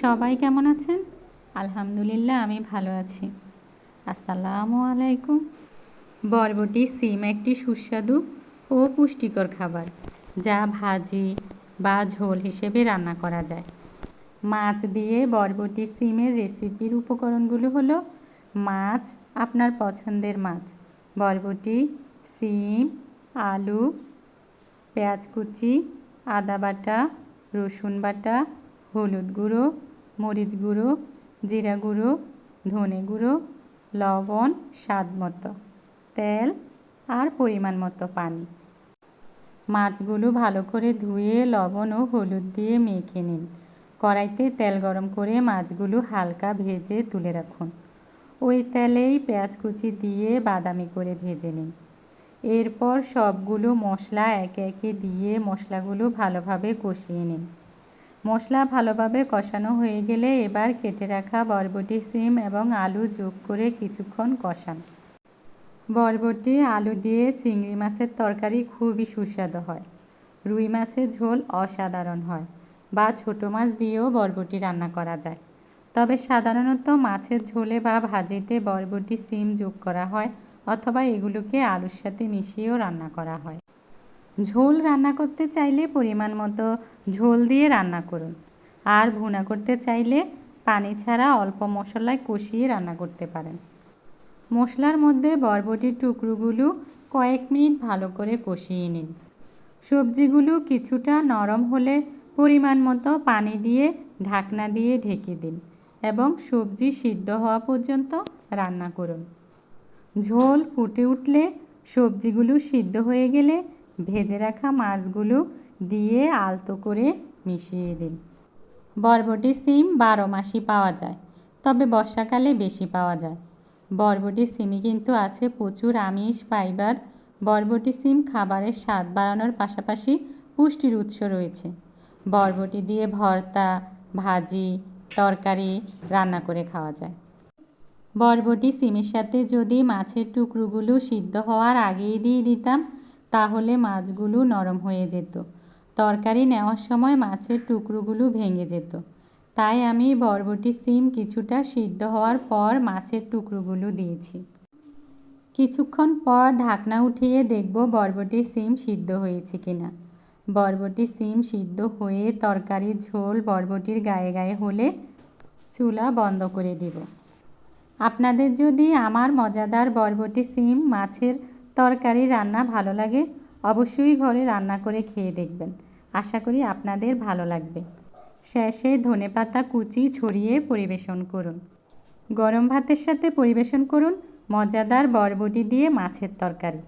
সবাই কেমন আছেন? আলহামদুলিল্লাহ, আমি ভালো আছি। আসসালামু আলাইকুম। বরবটি সিম একটি সুস্বাদু ও পুষ্টিকর খাবার, যা ভাজি বা ঝোল হিসেবে রান্না করা যায়। মাছ দিয়ে বরবটি সিমের রেসিপির উপকরণগুলো হলো মাছ, আপনার পছন্দের মাছ। বরবটি, সিম, আলু, পেঁয়াজ কুচি, আদা বাটা, রসুন বাটা হলুদ গুঁড়ো, মরিচ গুঁড়ো, জিরা গুঁড়ো, ধনে গুঁড়ো, লবণ, স্বাদ মতো, তেল আর পরিমাণ মতো পানি। মাছগুলো ভালো করে ধুয়ে, লবণ ও হলুদ দিয়ে মেখে নিন। কড়াইতে তেল গরম করে মাছগুলো হালকা ভেজে তুলে রাখুন। ওই তেলেই পেঁয়াজ কুচি দিয়ে বাদামি করে ভেজে নিন। এরপর সবগুলো মশলা একে একে দিয়ে মশলাগুলো ভালোভাবে কষিয়ে নিন। মশলা ভালোভাবে কষানো হয়ে গেলে এবার কেটে রাখা বরবটি, সিম এবং আলু যোগ করে কিছুক্ষণ কষান। বরবটি, আলু দিয়ে চিংড়ি মাছের তরকারি খুবই সুস্বাদু হয়। রুই মাছের ঝোল অসাধারণ হয় বা ছোটো মাছ দিয়েও বরবটি রান্না করা যায়। তবে সাধারণত মাছের ঝোলে বা ভাজিতে বরবটি, সিম যোগ করা হয় অথবা এগুলোকে আলুর সাথে মিশিয়েও রান্না করা হয়। ঝোল রান্না করতে চাইলে পরিমাণ মতো ঝোল দিয়ে রান্না করুন। আর ভুনা করতে চাইলে পানি ছাড়া অল্প মশলায় কষিয়ে রান্না করতে পারেন। মশলার মধ্যে বরবটির টুকরোগুলো কয়েক মিনিট ভালো করে কষিয়ে নিন। সবজিগুলো কিছুটা নরম হলে পরিমাণ মতো পানি দিয়ে ঢাকনা দিয়ে ঢেকে দিন এবং সবজি সিদ্ধ হওয়া পর্যন্ত রান্না করুন। ঝোল ফুটে উঠলে সবজিগুলো সিদ্ধ হয়ে গেলে ভেজে রাখা মাছগুলো দিয়ে আলতো করে মিশিয়ে দিন। বরবটি সিম বারো মাসই পাওয়া যায়, তবে বর্ষাকালে বেশি পাওয়া যায়। বরবটি সিমে কিন্তু আছে প্রচুর আমিষ, ফাইবার। বরবটি সিম খাবারের স্বাদ বাড়ানোর পাশাপাশি পুষ্টির উৎস রয়েছে। বরবটি দিয়ে ভর্তা, ভাজি, তরকারি রান্না করে খাওয়া যায়। বরবটি সিমের সাথে যদি মাছের টুকরোগুলো সিদ্ধ হওয়ার আগেই দিয়ে দিতাম তাহলে মাছগুলো নরম হয়ে যেত। তরকারি নেওয়ার সময় মাছের টুকরোগুলো ভেঙে যেত। তাই আমি বরবটি সিম কিছুটা সিদ্ধ হওয়ার পর মাছের টুকরোগুলো দিয়েছি। কিছুক্ষণ পর ঢাকনা উঠিয়ে দেখব বরবটি সিম সিদ্ধ হয়েছে কিনা। বরবটি সিম সিদ্ধ হয়ে তরকারির ঝোল বরবটির গায়ে গায়ে হলে চুলা বন্ধ করে দিব। আপনাদের যদি আমার মজাদার বরবটি সিম মাছের তরকারি রান্না ভালো লাগে, অবশ্যই ঘরে রান্না করে খেয়ে দেখবেন। আশা করি আপনাদের ভালো লাগবে। শেষে ধনেপাতা কুচি ছড়িয়ে পরিবেশন করুন। গরম ভাতের সাথে পরিবেশন করুন মজাদার বরবটি দিয়ে মাছের তরকারি।